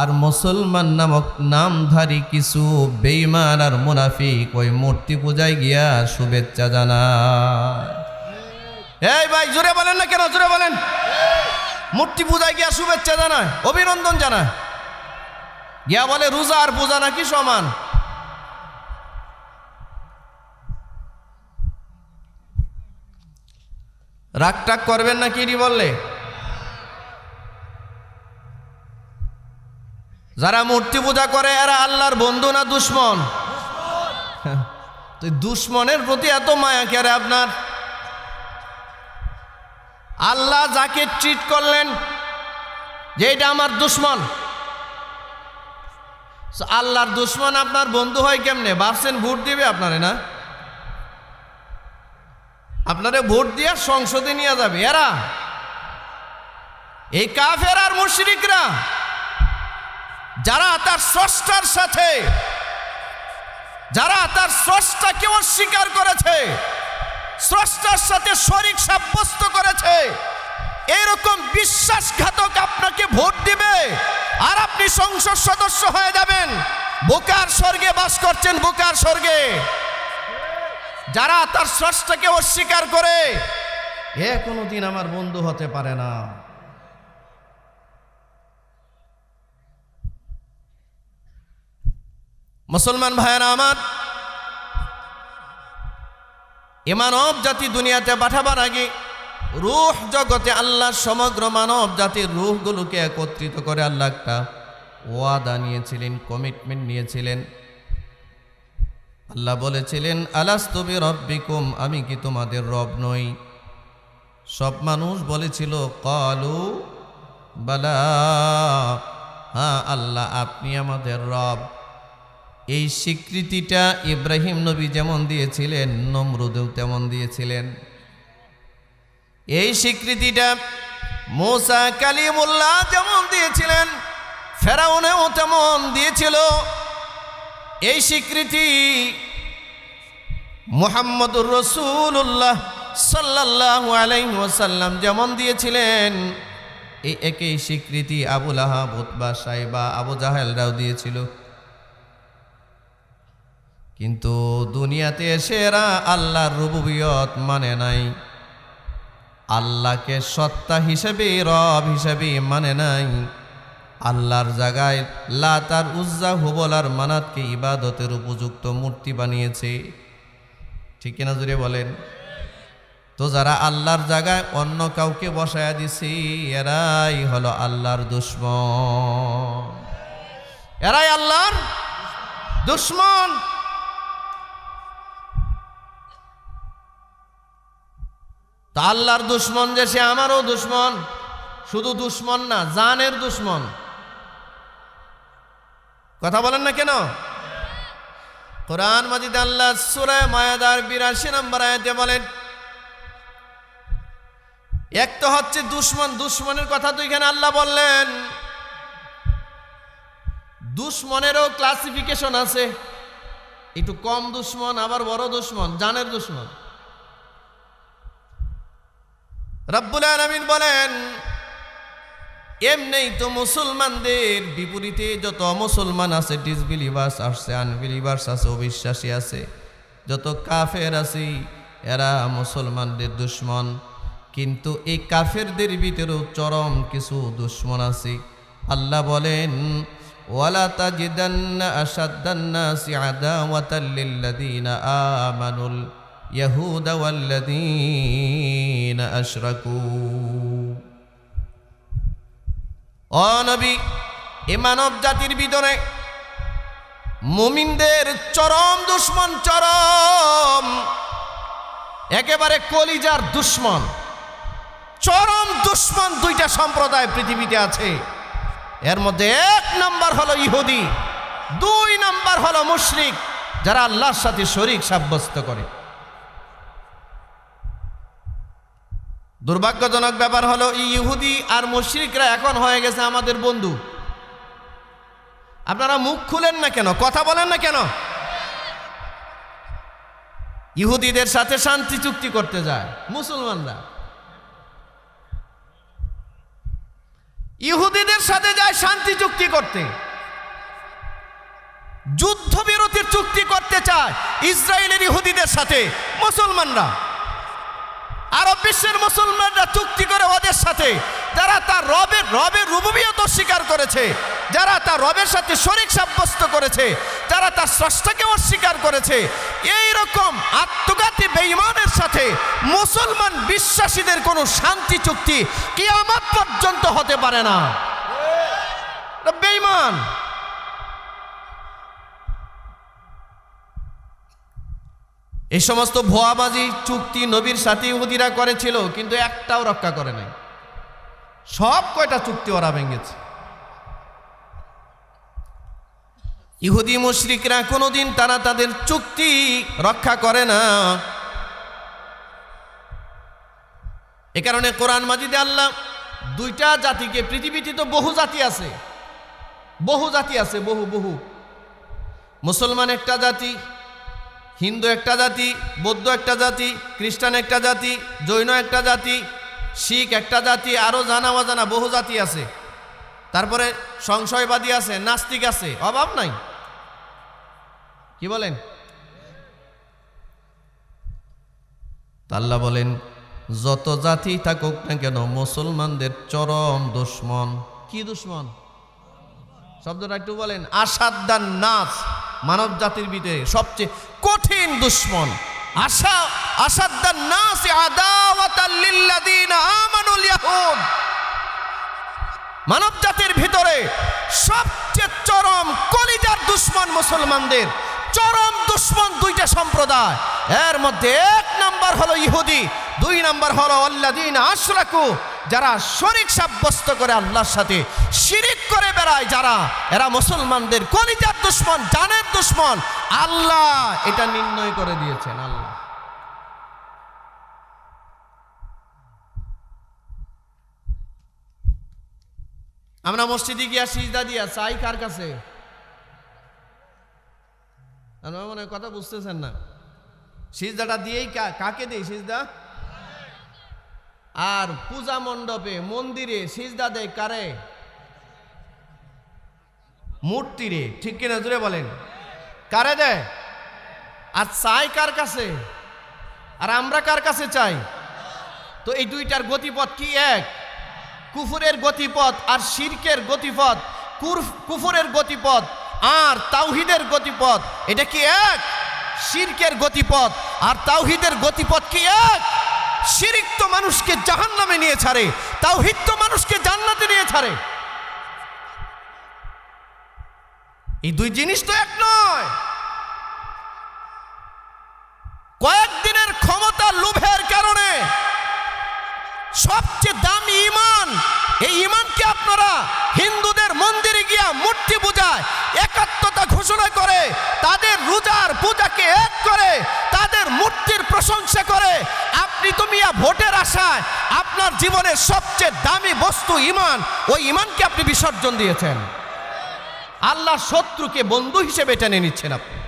আর মুসলমান নামক নামধারী কিছু বেইমান আর মুনাফিক ওই মূর্তি পূজায় গিয়া শুভেচ্ছা জানায়। এই ভাই, জোরে বলেন না কেন? জোরে বলেন। মূর্তি পূজায় গিয়া শুভেচ্ছা জানায়, অভিনন্দন জানায়। গিয়া বলে, রোজা আর পূজা নাকি সমান? রাগ টাগ করবেন না কি বললে? যারা মূর্তি পূজা করে, এরা আল্লাহর বন্ধু না দুশ্মন? তো দুশ্মনের প্রতি এত মায়া কেরে আপনার? আল্লাহ যাকে ট্রিট করলেন, যে এটা আমার দুশ্মন। আল্লাহর দুশ্মন আপনার বন্ধু হয় কেমনে? ভাবছেন ভোট দিবে আপনারে না? আপনারে ভোট দিয়ে সংসদে নিয়ে যাবে। এরা? এই কাফের আর মুশরিকরা? যারা তার স্রষ্টার সাথে, যারা তার স্রষ্টাকে অস্বীকার করেছে, স্রষ্টার সাথে শরিক সাব্যস্ত করেছে, এরকম বিশ্বাসঘাতক আপনাকে ভোট দিবে আর আপনি সংসদ সদস্য হয়ে যাবেন। বোকার স্বর্গে বাস করছেন বোকার স্বর্গে। যারা তার স্রষ্টাকে অস্বীকার করে, এ কোনোদিন আমার বন্ধু হতে পারে না। মুসলমান ভাইয়েরা আমার মানব জাতি দুনিয়াতে পাঠাবার আগে রুহ জগতে আল্লাহ সমগ্র মানব জাতির রুহগুলোকে একত্রিত করে আল্লাহ একটা ওয়াদা নিয়েছিলেন কমিটমেন্ট নিয়েছিলেন। আল্লাহ বলেছিলেন আলাস্তবি রব্বিকুম আমি কি তোমাদের রব নই? সব মানুষ বলেছিল, কলু, বালা হ্যাঁ আল্লাহ আপনি আমাদের রব। এই স্বীকৃতিটা ইব্রাহিম নবী যেমন দিয়েছিলেন, নমরুদেও তেমন দিয়েছিলেন। এই স্বীকৃতিটা মোসা কালিমুল্লাহ যেমন দিয়েছিলেন, ফেরাউনেও তেমন দিয়েছিল। এই স্বীকৃতি মোহাম্মদুর রসুল্লাহ সাল্লাহ আলাইসাল্লাম যেমন দিয়েছিলেন, এই একই স্বীকৃতি আবুল আহাব, উতবা সাইবা আবু জাহেলরাও দিয়েছিল। কিন্তু দুনিয়াতে এসে এরা আল্লাহর রুবুবিয়ত মানে নাই। আল্লাহকে সত্তা হিসেবে, রব হিসেবে মানে নাই। আল্লাহর জায়গায় লাতার উজ্জা হুবলার মানাতকে ইবাদতের উপযুক্ত মূর্তি বানিয়েছে। ঠিক কিনা জুড়ে বলেন? তো যারা আল্লাহর জায়গায় অন্য কাউকে বসায়া দিছে, এরাই হলো আল্লাহর দুশ্মন। এরাই আল্লাহর দুশ্মন। তা আল্লাহর দুশ্মন যে সে আমারও দুশ্মন। শুধু দুশ্মন না, জানের দুশ্মন। কথা বলেন না কেন? কোরআন মাজিদ আল্লাহ সুরায় মায়াদার বিরাশি নম্বর আয়াতে বলেন, এক তো হচ্ছে দুশ্মন, দুশ্মনের কথা তো এখানে আল্লাহ বললেন। দুশ্মনেরও ক্লাসিফিকেশন আছে। একটু কম দুশ্মন, আবার বড় দুশ্মন, জানের দুশ্মন। রব্বুল আলমিন বলেন এমনি তো মুসলমানদের বিপরীতে যত মুসলমান আছে ডিসবিলিভার্স আসছে আনবিলিভার্স আছে, অবিশ্বাসী আছে, যত কাফের আছে, এরা মুসলমানদের দুশ্মন। কিন্তু এই কাফেরদের ভিতরেও চরম কিছু দুশ্মন আছে। আল্লাহ বলেন, ওয়ালা তাজিদান্না আশাদ্দান্নাসি আদাওয়াতাল লিল্লাযীনা আমানুল ইয়াহুদা ওয়াল্লাযীনা আশরাকু। অনবী এ মানব জাতির ভিতরে মুমিনদের চরম দুশ্মন, চরম, একেবারে কলিজার দুশ্মন, চরম দুশ্মন দুইটা সম্প্রদায় পৃথিবীতে আছে। এর মধ্যে এক নাম্বার হলো ইহুদি, দুই নাম্বার হলো মুশরিক, যারা আল্লাহর সাথে শরিক সাব্যস্ত করে। দুর্ভাগ্যজনক ব্যাপার হলো ইহুদি আর মুশরিকরা এখন হয়ে গেছে আমাদের বন্ধু। আপনারা মুখ খুলেন না কেন? কথা বলেন না কেন? ইহুদিদের সাথে শান্তি চুক্তি করতে যায়, মুসলমানরা। ইহুদিদের সাথে যায় শান্তি চুক্তি করতে। যুদ্ধবিরতির চুক্তি করতে চায় ইসরায়েলের ইহুদিদের সাথে, মুসলমানরা। আরব বিশ্বের মুসলমানরা চুক্তি করে ওদের সাথে। যারা তার রবের রবের রুবুবিয়ত অস্বীকার করেছে, যারা তার রবের সাথে শরিক সাব্যস্ত করেছে, যারা তার স্রষ্টাকে অস্বীকার করেছে এই রকম আত্মঘাতী বেঈমানের সাথে মুসলমান বিশ্বাসীদের কোনো শান্তি চুক্তি কিয়ামত পর্যন্ত হতে পারে না। বেঈমান। এই সমস্ত ভোয়াবাজি, চুক্তি নবীর সাথে ইহুদিরা করেছিল, কিন্তু একটাও রক্ষা করে নাই। সব কয়টা চুক্তি ওরা ভেঙেছে। ইহুদি মুশরিকরা কোনোদিন তারা তাদের চুক্তি রক্ষা করে না। এ কারণে কোরআন মাজিদে আল্লাহ দুইটা জাতিকে, পৃথিবীতে তো বহু জাতি আছে, বহু জাতি আছে, বহু বহু। মুসলমান একটা জাতি হিন্দু একটা জাতি, বৌদ্ধ একটা জাতি, খ্রিস্টান একটা জাতি, জৈন একটা জাতি, শিখ একটা জাতি, আরও জানা অজানা বহু জাতি আছে। তারপরে সংশয়বাদী আছে, নাস্তিক আছে, অভাব নাই। কি বলেন? আল্লাহ বলেন, যত জাতি থাকুক না কেন, মুসলমানদের চরম দুশ্মন। কি দুশ্মন? শব্দটা একটু বলেন আসাদ্দান নাস মানব জাতির ভিতরে সবচেয়ে কঠিন দুশ্মন। আশা আসাদ্দান নাস আদাওয়াতাল লিল্লাযিনা আমানুল ইয়াহুদ। মানব জাতির ভিতরে সবচেয়ে চরম কলিজার দুশ্মন মুসলমানদের, চরম দুশ্মন দুইটা সম্প্রদায়। এর মধ্যে এক নাম্বার হলো ইহুদি, দুই নাম্বার হলো আল্লাদিন আশরাকু, যারা শরিক সাব্যস্ত করে আল্লাহর সাথে শিরিক করে বেড়ায় যারা। এরা মুসলমানদের কলিজার দুশ্মন, জানের দুশ্মন। আল্লাহ এটা নির্ণয় করে দিয়েছেন, আল্লাহ। আমরা মসজিদে গিয়া সিজদা দিয়া চাই কার কাছে? আমার মনে কথা বুঝতেছেন না। সিজদাটা দিয়েই কাকে দেই সিজদা? আর পূজা মণ্ডপে, মন্দিরে সিজদা দেয় কারে? মূর্তিরে ঠিক কিনা জুড়ে বলেন? কারে দেয়? আর চাই কার কাছে? আর আমরা কার কাছে চাই? তো এই দুইটার গতিপথ কি এক? কুফুরের গতিপথ আর শির্কের গতিপথ। কুফুরের গতিপথ আর তাওহিদের গতিপথ। এটা কি এক? শির্কের গতিপথ আর তাওহিদের গতিপথ কি এক? শিরিক তো মানুষকে জাহান্নামে নিয়ে ছাড়ে, তাওহিদ তো মানুষকে জান্নাতে নিয়ে ছাড়ে। এই দুই জিনিস তো এক নয়। কয়েকদিনের ক্ষমতা লোভের কারণে সবচেয়ে দামি ইমান, এই ইমানকে আপনারা হিন্দুদের মন্দিরে গিয়া মূর্তি পূজায় একাত্মতা ঘোষণা করে, তাদের রোজার পূজাকে এক করে, তাদের মূর্তির প্রশংসা করে, আপনি তো মিয়া ভোটের আশায় আপনার জীবনের সবচেয়ে দামি বস্তু ইমান, ওই ইমানকে আপনি বিসর্জন দিয়েছেন। আল্লাহ শত্রুকে বন্ধু হিসেবে টেনে নিচ্ছেন আপনি।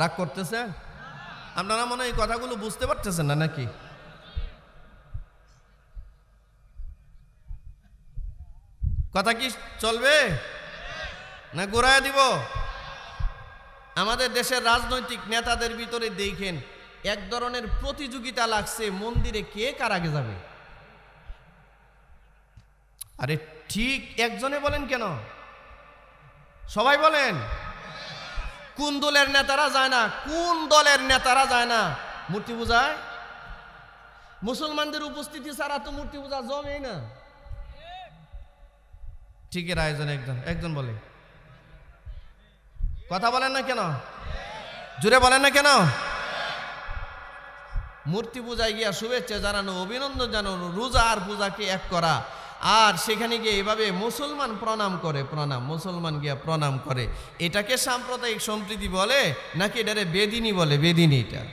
রাগ করতেছেন? আপনারা মনে এই কথাগুলো বুঝতে পারতেছেন না নাকি? কথা কি চলবে? না গোড়ায় দিব? আমাদের দেশের রাজনৈতিক নেতাদের ভিতরে দেখেন, এক ধরনের প্রতিযোগিতা লাগছে মন্দিরে কে কার আগে যাবে? আরে ঠিক একজনে বলেন কেন? সবাই বলেন। কোন দলের নেতারা যায় না? কোন দলের নেতারা যায় না? মূর্তি পূজায়? মুসলমানদের উপস্থিতি ছাড়া তো মূর্তি পূজা জমেই না। ঠিকের আয়োজন একজন একজন বলে। কথা বলেন না কেন? জুড়ে বলেন না কেন? মূর্তি পূজায় গিয়া শুভেচ্ছা জানানো, অভিনন্দন জানানো রোজা আর পূজাকে এক করা। আর সেখানে গিয়ে এভাবে মুসলমান প্রণাম করে, প্রণাম, মুসলমান গিয়া প্রণাম করে। এটাকে সাম্প্রদায়িক সম্প্রীতি বলে নাকি এটারে বেদিনী বলে? বেদিনী এটা।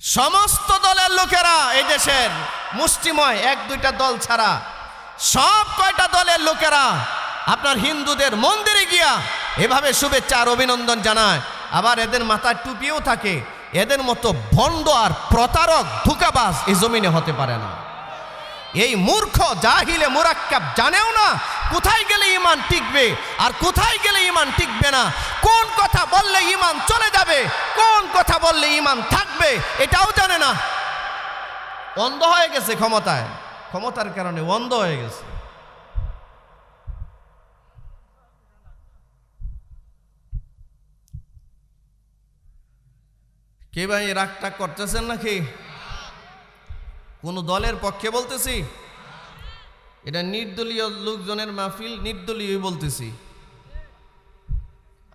সমস্ত দলের লোকেরা এই দেশের মুষ্টিময় এক দুইটা দল ছাড়া সব কয়টা দলের লোকেরা আপনার হিন্দুদের মন্দিরে গিয়া এভাবে শুভেচ্ছা আর অভিনন্দন জানায়। আবার এদের মাথায় টুপিও থাকে। এদের মতো ভণ্ড আর প্রতারক ধোকাবাজ এই জমিনে হতে পারে না। এই মূর্খ জাহিলে মুরাক্কাব জানেও না কোথায় গেলে ইমান টিকবে আর কোথায় গেলে ইমান টিকবে না। কোন কথা বললে ইমান চলে যাবে, কোন কথা বললে ইমান থাকবে এটাও জানে না। অন্ধ হয়ে গেছে ক্ষমতায়। ক্ষমতার কারণে অন্ধ হয়ে গেছে। কে ভাই রাগটা করতেছেন নাকি? কোন দলের পক্ষে বলতেছি? এটা নির্দলীয় লোকজনের মাহফিল নির্দলীয় বলতেছি।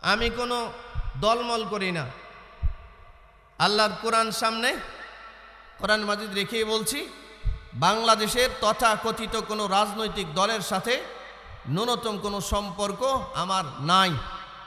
আমি কোনো দলমল করি না। আল্লাহর কোরআন সামনে, কোরআন মাজিদ রেখেই বলছি, বাংলাদেশের তথা কথিত কোনো রাজনৈতিক দলের সাথে ন্যূনতম কোনো সম্পর্ক আমার নাই।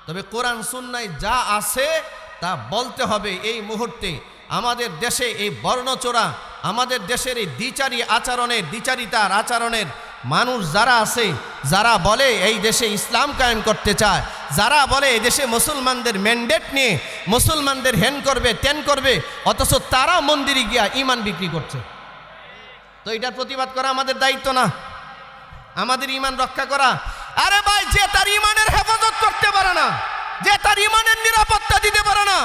তবে কোরআন, সুন্নায় যা আছে তা বলতে হবে এই মুহূর্তে, আমাদের দেশে এই বর্ণচোরা, আমাদের দেশের এই দ্বিচারী আচরণের, দ্বিচারিতার আচরণের মানুষ যারা আছে, যারা বলে এই দেশে ইসলাম কায়েম করতে চায়, যারা বলে এই দেশে মুসলমানদের ম্যান্ডেট নিয়ে মুসলমানদের হেন করবে, টেন করবে, অথচ তারা মন্দিরে গিয়া ইমান বিক্রি করছে। তো এটার প্রতিবাদ করা আমাদের দায়িত্ব না। আমাদের ইমান রক্ষা করা। আরে ভাই, যে তার ইমানের হেফাজত করতে পারে না। যে তার ইমানের নিরাপত্তা দিতে পারে না,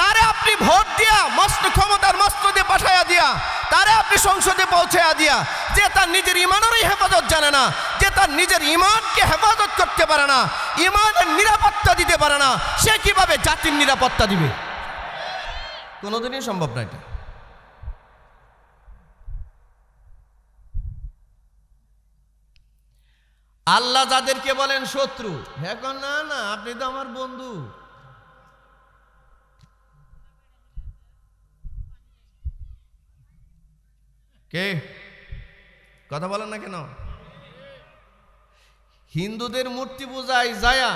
তারে আপনি ভোট দিয়া মস্ত ক্ষমতার মস্তদে পাঠাইয়া দিয়া, তারে আপনি সংসদে পৌঁছাইয়া দিয়া, যে তার নিজের ইমানেরই হেফাজত জানে না, যে তার নিজের ইমানকে হেফাজত করতে পারে না, ইমানের নিরাপত্তা দিতে পারে না, সে কীভাবে জাতির নিরাপত্তা দিবে? কোনোদিনই সম্ভব না এটা। আল্লাহ যাদেরকে বলেন শত্রু। এখন না না, আপনি তো আমার বন্ধু। কে? কথা বলেন না কেন? হিন্দুদের মূর্তি পূজায় যায়া,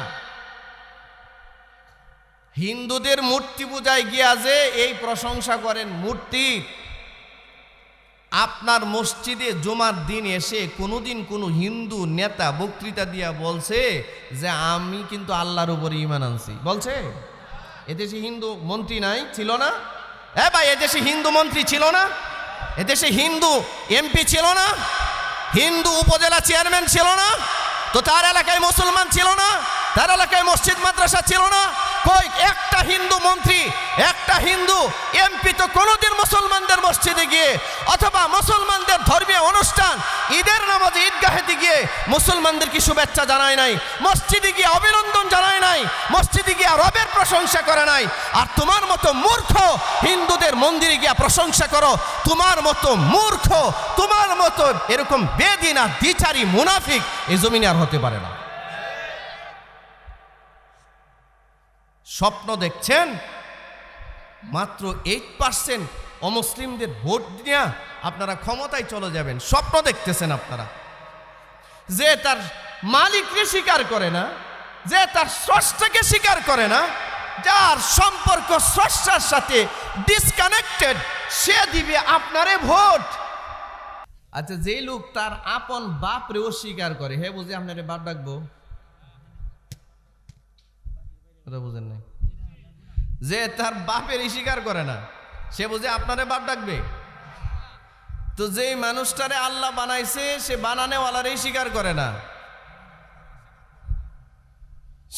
হিন্দুদের মূর্তি পূজায় গিয়া যে এই প্রশংসা করেন মূর্তি আপনার মসজিদে জুমার দিন এসে কোনোদিন কোনো হিন্দু নেতা বক্তৃতা দিয়া বলছে যে আমি কিন্তু আল্লাহর উপরে ইমান আনছি। বলছে? এদেশে হিন্দু মন্ত্রী নাই, ছিল না? হ্যাঁ ভাই, এদেশে হিন্দু মন্ত্রী ছিল না? এদেশে হিন্দু এমপি ছিল না? হিন্দু উপজেলা চেয়ারম্যান ছিল না? তো তার এলাকায় মুসলমান ছিল না? তার এলাকায় মসজিদ মাদ্রাসা ছিল না? কই, একটা হিন্দু মন্ত্রী একটা হিন্দু এমপি তো কোনোদিন মুসলমানদের মসজিদে গিয়ে অথবা মুসলমানদের ধর্মীয় অনুষ্ঠান, ঈদের নামাজে ঈদগাহেতে গিয়ে মুসলমানদের কি শুভেচ্ছা জানায় নাই? মসজিদে গিয়ে অভিনন্দন জানায় নাই? মসজিদে গিয়ে রবের প্রশংসা করে নাই? আর তোমার মতো মূর্খ হিন্দুদের মন্দিরে গিয়া প্রশংসা করো, তোমার মতো মূর্খ, তোমার মতো এরকম বেদিনা দ্বিচারী মুনাফিক এই জমিনে আর হতে পারে না। স্বপ্ন দেখছেন? মাত্র এইট পার্সেন্ট অমুসলিমদের ভোট দিয়া আপনারা ক্ষমতায় চলে যাবেন। স্বপ্ন দেখতেছেন আপনারা। যে তার মালিককে স্বীকার করে না, যে তার স্রষ্টাকে স্বীকার করে না, যার সম্পর্ক স্রষ্টার সাথে ডিসকানেক্টেড সে দিবে আপনারে ভোট। আচ্ছা যেই লোক তার আপন বাপরে অস্বীকার করে, হে বুঝে আপনারে বাপ ডাকবো? বুঝেন যে তার বাপের স্বীকার করে না, সে বুঝে আপনারে বাপ ডাকবে। তো যেই মানুষটারে আল্লাহ বানাইছে, সে বানানেওয়ালারই স্বীকার করে না।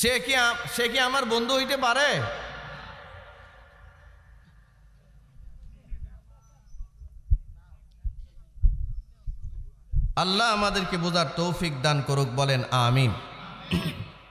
সে কি সে কি আমার বন্ধু হইতে পারে? আল্লাহ আমাদেরকে বোঝার তৌফিক দান করুক, বলেন আমিন।